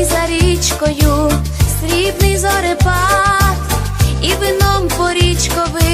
і за річкою, срібний зорепад і вином порічковий.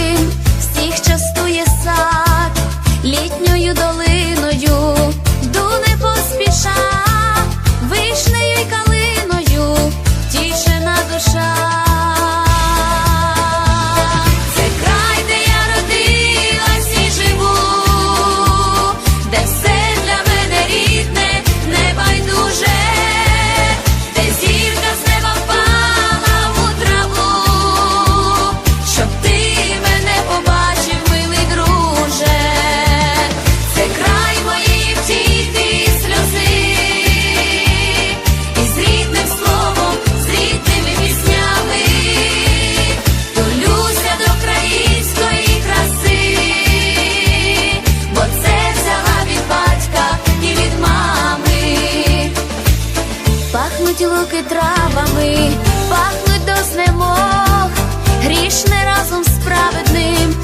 руки травами, пахнуть до знемог, грішне разом з праведним.